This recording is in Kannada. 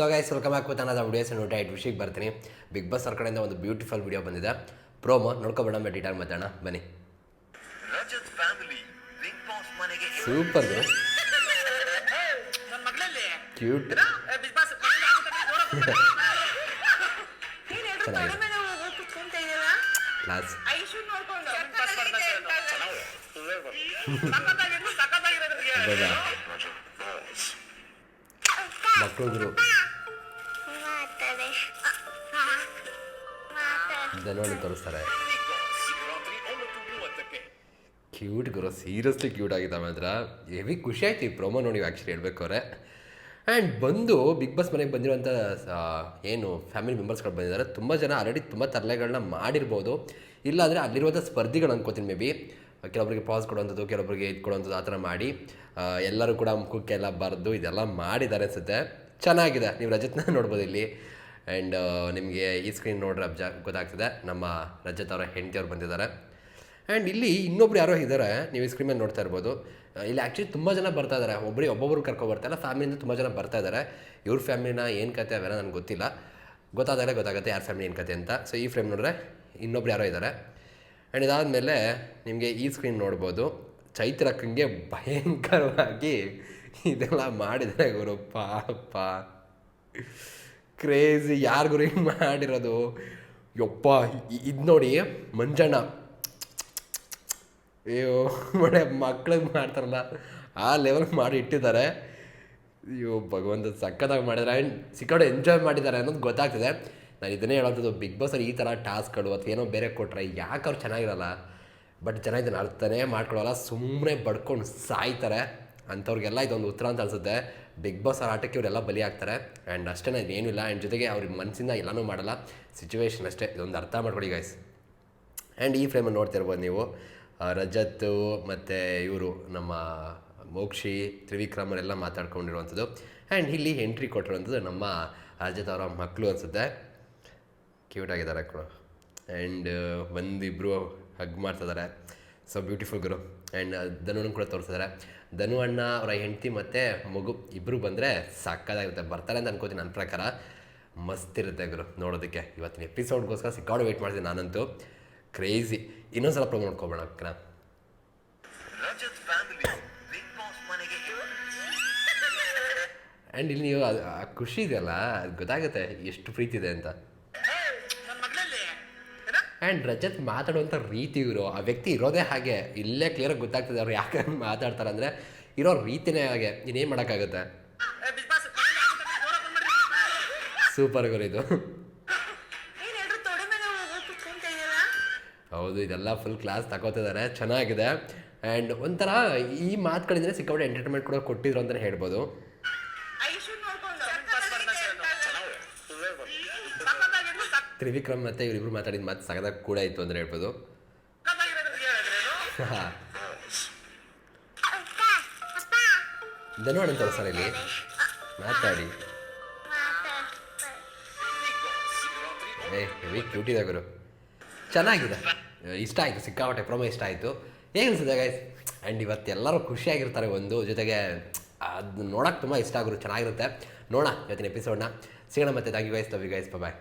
So guys welcome back with ಅನ್ನೋದು ವಿಡಿಯೋಸ್ ನೋಡಿ ಇಟ್ ವಿಷಯಕ್ಕೆ ಬರ್ತೀನಿ. ಬಿಗ್ ಬಾಸ್ ಅವ್ರ ಕಡೆಯಿಂದ ಒಂದು ಬ್ಯೂಟಿಫುಲ್ ವಿಡಿಯೋ ಬಂದಿದೆ. ಪ್ರೋಮೋ ನೋಡ್ಕೊಬೇಡ ಡೀಟೇಲ್ ಮಾತಾಡೋಣ ಬನ್ನಿ. ರಜತ್ ಫ್ಯಾಮಿಲಿ ಬಿಗ್ ಬಾಸ್ ಮನೆಗೆ ಸೂಪರ್ ನನ್ನ ಮಗಳಲ್ಲಿ? ಕ್ಯೂಟ್ ಕ್ಲಾಸ್ ಮಕ್ಕಳು ಮಾತಾಡ ಧನವಳ್ಳಿ ತೋರಿಸ್ತಾರೆ. ಕ್ಯೂಟ್ ಗುರು ಸೀರಿಯಸ್ಲಿ ಕ್ಯೂಟ್ ಆಗಿದೆ ಅಂದ್ರೆ ಹೆವಿ ಖುಷಿ ಆಯ್ತು ಈ ಪ್ರೊಮೋ ನೋಡಿ ಆ್ಯಕ್ಚುಲಿ ಹೇಳ್ಬೇಕಾದ್ರೆ ಆ್ಯಂಡ್ ಬಂದು ಬಿಗ್ ಬಾಸ್ ಮನೆಗೆ ಬಂದಿರುವಂಥ ಏನು ಫ್ಯಾಮಿಲಿ ಮೆಂಬರ್ಸ್ಗಳು ಬಂದಿದ್ದಾರೆ. ತುಂಬ ಜನ ಆಲ್ರೆಡಿ ತುಂಬ ತರಲೆಗಳನ್ನ ಮಾಡಿರ್ಬೋದು. ಇಲ್ಲಾಂದರೆ ಅಲ್ಲಿರುವಂಥ ಸ್ಪರ್ಧಿಗಳು ಅನ್ಕೋತೀನಿ ಮೇ ಬಿ ಕೆಲವೊಬ್ಬರಿಗೆ ಪಾಸ್ ಕೊಡುವಂಥದ್ದು ಕೆಲವೊಬ್ಬರಿಗೆ ಇದು ಕೊಡುವಂಥದ್ದು ಆ ಥರ ಮಾಡಿ. ಎಲ್ಲರೂ ಕೂಡ ಮುಖಕ್ಕೆಲ್ಲ ಬರೆದು ಇದೆಲ್ಲ ಮಾಡಿದ್ದಾರೆ ಅನಿಸುತ್ತೆ. ಚೆನ್ನಾಗಿದೆ. ನೀವು ರಜತ್ನ ನೋಡ್ಬೋದು ಇಲ್ಲಿ. ಆ್ಯಂಡ್ ನಿಮಗೆ ಈ ಸ್ಕ್ರೀನ್ ನೋಡ್ರೆ ಅಬ್ಜ, ಗೊತ್ತಾಗ್ತಿದೆ. ನಮ್ಮ ರಜತ್ ಅವರ ಹೆಂಡತಿಯವ್ರು ಬಂದಿದ್ದಾರೆ. ಆ್ಯಂಡ್ ಇಲ್ಲಿ ಇನ್ನೊಬ್ರು ಯಾರೋ ಇದ್ದಾರೆ. ನೀವು ಈ ಸ್ಕ್ರೀನ್ ನೋಡ್ತಾ ಇರ್ಬೋದು. ಇಲ್ಲಿ ಆ್ಯಕ್ಚುಲಿ ತುಂಬ ಜನ ಬರ್ತಾ ಇದ್ದಾರೆ. ಒಬ್ಬರಿಗೆ ಒಬ್ಬೊಬ್ರು ಕರ್ಕೊಂಡು ಬರ್ತಾ ಇಲ್ಲ. ಫ್ಯಾಮಿಲಿಯಿಂದ ತುಂಬ ಜನ ಬರ್ತಾ ಇದ್ದಾರೆ. ಇವ್ರ ಫ್ಯಾಮಿಲಿನ ಏನು ಕತೆ ಅವೆಲ್ಲ ನನಗೆ ಗೊತ್ತಿಲ್ಲ. ಗೊತ್ತಾದಾಗಲೇ ಗೊತ್ತಾಗುತ್ತೆ ಯಾರ ಫ್ಯಾಮಿಲಿ ಏನು ಕತೆ ಅಂತ. ಸೊ ಈ ಫ್ರೇಮ್ ನೋಡಿದ್ರೆ ಇನ್ನೊಬ್ರು ಯಾರೋ ಇದ್ದಾರೆ. ಆ್ಯಂಡ್ ಇದಾದಮೇಲೆ ನಿಮಗೆ ಈ ಸ್ಕ್ರೀನ್ ನೋಡ್ಬೋದು. ಚೈತ್ರಕ್ಕಂಗೆ ಭಯಂಕರವಾಗಿ ಇದೆಲ್ಲ ಮಾಡಿದರೆ ಗುರು. ಪಾಪ. ಕ್ರೇಜಿ ಯಾರಿಗೂ ಹಿಂಗೆ ಮಾಡಿರೋದು. ಯಪ್ಪ ಇದು ನೋಡಿ, ಮಂಜಣ್ಣ. ಅಯ್ಯೋ ಮಳೆ ಮಕ್ಳಿಗೆ ಮಾಡ್ತಾರಲ್ಲ, ಆ ಲೆವೆಲ್ಗೆ ಮಾಡಿ ಇಟ್ಟಿದ್ದಾರೆ. ಅಯ್ಯೋ, ಭಗವಂತ ಸಕ್ಕತ್ತಾಗಿ ಮಾಡಿದ್ದಾರೆ ಆ್ಯಂಡ್ ಸಿಕ್ಕಾಡು ಎಂಜಾಯ್ ಮಾಡಿದ್ದಾರೆ ಅನ್ನೋದು ಗೊತ್ತಾಗ್ತದೆ. ನಾನು ಇದನ್ನೇ ಹೇಳೋದು ಬಿಗ್ ಬಾಸಲ್ಲಿ ಈ ಥರ ಟಾಸ್ಕ್ಗಳು ಅಥವಾ ಏನೋ ಬೇರೆ ಕೊಟ್ಟರೆ ಯಾಕೆ ಅವ್ರು ಚೆನ್ನಾಗಿರಲ್ಲ? ಬಟ್ ಜನ ಇದನ್ನು ಅರ್ಥನೇ ಮಾಡ್ಕೊಳ್ಳೋಲ್ಲ ಸುಮ್ಮನೆ ಬಡ್ಕೊಂಡು ಸಾಯ್ತಾರೆ. ಅಂಥವ್ರಿಗೆಲ್ಲ ಇದೊಂದು ಉತ್ತರ ಅಂತ ಅನಿಸುತ್ತೆ. ಬಿಗ್ ಬಾಸ್ ಅವ್ರ ಆಟಕ್ಕೆ ಇವರೆಲ್ಲ ಬಲಿ ಆಗ್ತಾರೆ. ಆ್ಯಂಡ್ ಅಷ್ಟೇ ಏನೂ ಇಲ್ಲ. ಆ್ಯಂಡ್ ಜೊತೆಗೆ ಅವ್ರಿಗೆ ಮನಸ್ಸಿಂದ ಎಲ್ಲನೂ ಮಾಡಲ್ಲ. ಸಿಚುವೇಶನ್ ಅಷ್ಟೇ. ಇದೊಂದು ಅರ್ಥ ಮಾಡ್ಕೊಳ್ಳಿ ಗೈಸ್ ಆ್ಯಂಡ್ ಈ ಫ್ರೇಮಲ್ಲಿ ನೋಡ್ತಿರ್ಬೋದು ನೀವು. ರಜತ್ ಮತ್ತು ಇವರು ನಮ್ಮ ಮೋಕ್ಷಿ ತ್ರಿವಿಕ್ರಮರೆಲ್ಲ ಮಾತಾಡ್ಕೊಂಡಿರುವಂಥದ್ದು. ಆ್ಯಂಡ್ ಇಲ್ಲಿ ಎಂಟ್ರಿ ಕೊಟ್ಟಿರುವಂಥದ್ದು ನಮ್ಮ ರಜತ್ ಅವರ ಮಕ್ಕಳು ಅನಿಸುತ್ತೆ. ಕ್ಯೂಟ್ ಆಗಿದ್ದಾರೆ ಕೂಡ. ಆ್ಯಂಡ್ ಒಂದಿಬ್ಬರು ಹಗ್ ಮಾಡ್ತಿದ್ದಾರೆ ಸೊ ಬ್ಯೂಟಿಫುಲ್ ಗುರು ಆ್ಯಂಡ್ ಧನುವನ್ನು ಕೂಡ ತೋರಿಸಿದ್ದಾರೆ. ಧನು ಅಣ್ಣ ಅವರ ಹೆಂಡತಿ ಮತ್ತು ಮಗು ಇಬ್ಬರು ಬಂದರೆ ಸಕ್ಕದಾಗಿರುತ್ತೆ ಬರ್ತಾರೆ ಅಂತ ಅನ್ಕೋತೀನಿ ನನ್ನ ಪ್ರಕಾರ. ಮಸ್ತ್ ಇರುತ್ತೆ ಗುರು ನೋಡೋದಕ್ಕೆ ಇವತ್ತಿನ ಎಪಿಸೋಡ್ಗೋಸ್ಕರ ಸಿಕ್ಕಾಡು ವೆಯ್ಟ್ ಮಾಡ್ತೀನಿ ನಾನಂತೂ. ಕ್ರೇಜಿ ಇನ್ನೊಂದ್ಸಲ ಪ್ರೊಮೋ ನೋಡ್ಕೊಬೋಣ ಅಕ್ಕನ ರಜತ್ ಫ್ಯಾಮಿಲಿ ಬಿಗ್ ಬಾಸ್ ಮನೆಗೆ ಆ್ಯಂಡ್ ಇಲ್ಲಿ ನೀವು ಆ ಖುಷಿ ಇದೆಯಲ್ಲ ಅದು ಗೊತ್ತಾಗುತ್ತೆ ಎಷ್ಟು ಪ್ರೀತಿ ಇದೆ ಅಂತ. ಆ್ಯಂಡ್ ರಜತ್ ಮಾತಾಡುವಂಥ ರೀತಿ ಇವರು. ಆ ವ್ಯಕ್ತಿ ಇರೋದೇ ಹಾಗೆ. ಇಲ್ಲೇ ಕ್ಲಿಯರಾಗಿ ಗೊತ್ತಾಗ್ತದೆ ಅವ್ರು ಯಾಕೆ ಮಾತಾಡ್ತಾರೆ ಅಂದರೆ ಇರೋ ರೀತಿನೇ ಹಾಗೆ. ಇನ್ನೇನು ಮಾಡೋಕ್ಕಾಗುತ್ತೆ? ಸೂಪರ್ ಗುರು ಇದು. ಹೌದು ಇದೆಲ್ಲ ಫುಲ್ ಕ್ಲಾಸ್ ತಗೋತಿದ್ದಾರೆ ಚೆನ್ನಾಗಿದೆ. ಆ್ಯಂಡ್ ಒಂಥರ ಈ ಮಾತುಗಳಿಂದ ಸಿಕ್ಕಾಪಟ್ಟೆ ಎಂಟರ್ಟೈನ್ಮೆಂಟ್ ಕೂಡ ಕೊಟ್ಟಿದ್ರು ಅಂತಲೇ ಹೇಳ್ಬೋದು. ತ್ರಿವಿಕ್ರಮ್ ಮತ್ತು ಇವರಿಬ್ರು ಮಾತಾಡಿದ ಮಾತು ಸಗದಾಗ ಕೂಡ ಇತ್ತು ಅಂದರೆ ಹೇಳ್ಬೋದು. ಸಖತ್ತಾಗಿರೋದ್ರಿಗೆ ಅಂತ ಸರ್ ಇಲ್ಲಿ. ಮಾತಾಡಿ. ಏ ಹೆವಿ ಇದೆ ಗುರು. ಚೆನ್ನಾಗಿದೆ. ಇಷ್ಟ ಆಯಿತು ಸಿಕ್ಕಾಪಟ್ಟೆ ಪ್ರೊಮೋ ಇಷ್ಟ ಆಯಿತು. ಹೇಗೆ ಅನಿಸುತ್ತೆ ಗೈಸ್ ಆ್ಯಂಡ್ ಇವತ್ತು ಎಲ್ಲರೂ ಖುಷಿಯಾಗಿರ್ತಾರೆ ಒಂದು ಜೊತೆಗೆ ಅದು ನೋಡೋಕೆ ತುಂಬ ಇಷ್ಟ ಆಗುರು ಚೆನ್ನಾಗಿರುತ್ತೆ. ನೋಡೋಣ ಇವತ್ತಿನ ಎಪಿಸೋಡ್ನ ಸಿಗೋಣ ಮತ್ತೆ thank you guys love you guys bye